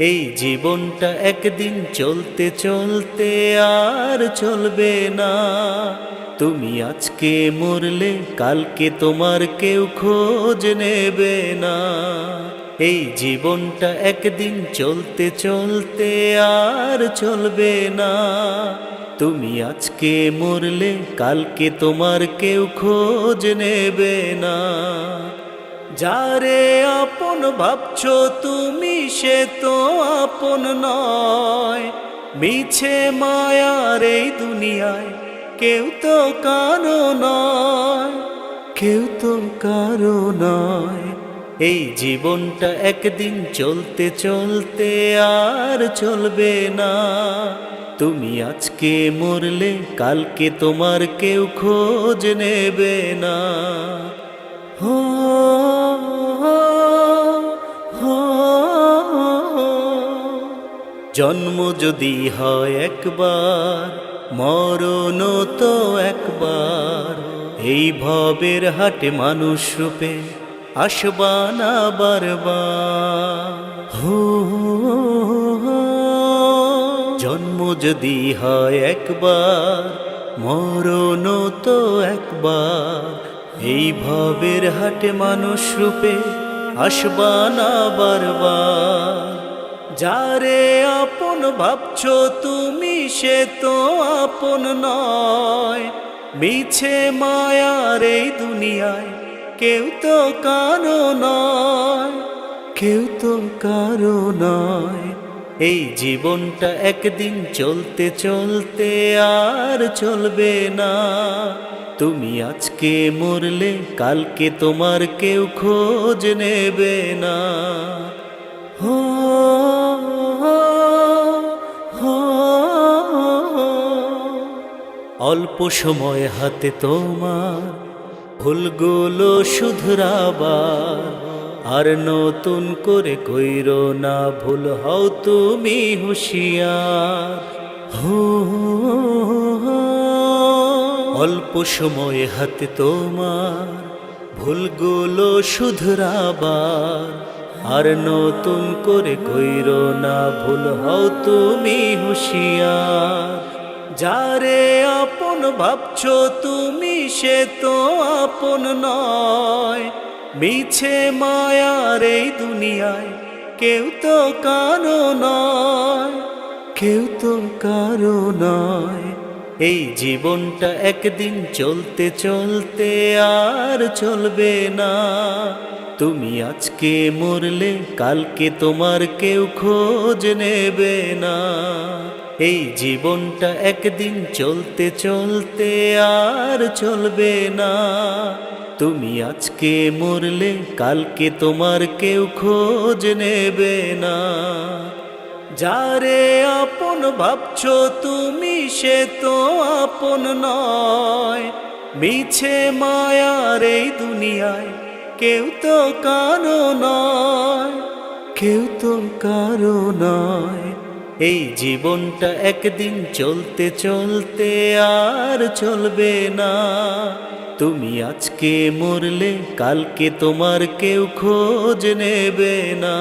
এই জীবনটা একদিন চলতে চলতে আর চলবে না। তুমি আজকে মরলে, কালকে তোমার কেউ খোঁজ নেবে না। এই জীবনটা একদিন চলতে চলতে আর চলবে না। তুমি আজকে মরলে, কালকে তোমার কেউ খোঁজ নেবে না। যারে আপন ভাবছ তুমি সে তো আপন নয়। মিছে মায়ার এই দুনিয়ায় কেউ তো কারও নয়। কেউ তো কারও নয়। এই জীবনটা একদিন চলতে চলতে আর চলবে না। তুমি আজকে মরলে, কালকে তোমার কেউ খোঁজ নেবে না। হো জন্ম যদি হয় একবার মরণ তো একবার। এই ভবের হাটে মানুষ রূপে আসবা না বারবার। হো জন্ম যদি হয় একবার মরণ তো একবার। এই ভবের হাটে মানুষ রূপে আসবা না বারবার। যারে আপন ভাবছ তুমি সে তো আপন নয়। মিছে মায়ার এই দুনিয়ায় কেউ তো কারও নয়। কেউ তো কারও নয়। এই জীবনটা একদিন চলতে চলতে আর চলবে না। তুমি আজকে মরলে কালকে তোমার কেউ খোঁজ নেবে না। হো অল্প সময় হাতে তোমার ভুলগুলো শুধরাবার। আর নতুন করে কইর না ভুল, হও তুমি হুঁশিয়ার। হো অল্প সময় হাতে তোমার ভুলগুলো শুধরাবার। আর নতুন করে কইর না ভুল, হও তুমি হুঁশিয়ার। যারে আপন ভাবছ তুমি সে তো আপন নয়। মিছে মায়ার এই দুনিয়ায় কেউ তো কারও নয়। কেউ তো কারও নয়। এই জীবনটা একদিন চলতে চলতে আর চলবে না। তুমি আজকে মরলে কালকে তোমার কেউ খোঁজ নেবে না। এই জীবনটা একদিন চলতে চলতে আর চলবে না। তুমি আজকে মরলে, কালকে তোমার কেউ খোঁজ নেবে না। যারে আপন ভাবছ তুমি, সে তো আপন নয়। মিছে মায়ার এই দুনিয়ায় কেউ তো কারও নয়। কেউ তো কারও নয়। এই জীবনটা একদিন চলতে চলতে আর চলবে না। তুমি আজকে মরলে, কালকে তোমার কেউ খোঁজ নেবে না।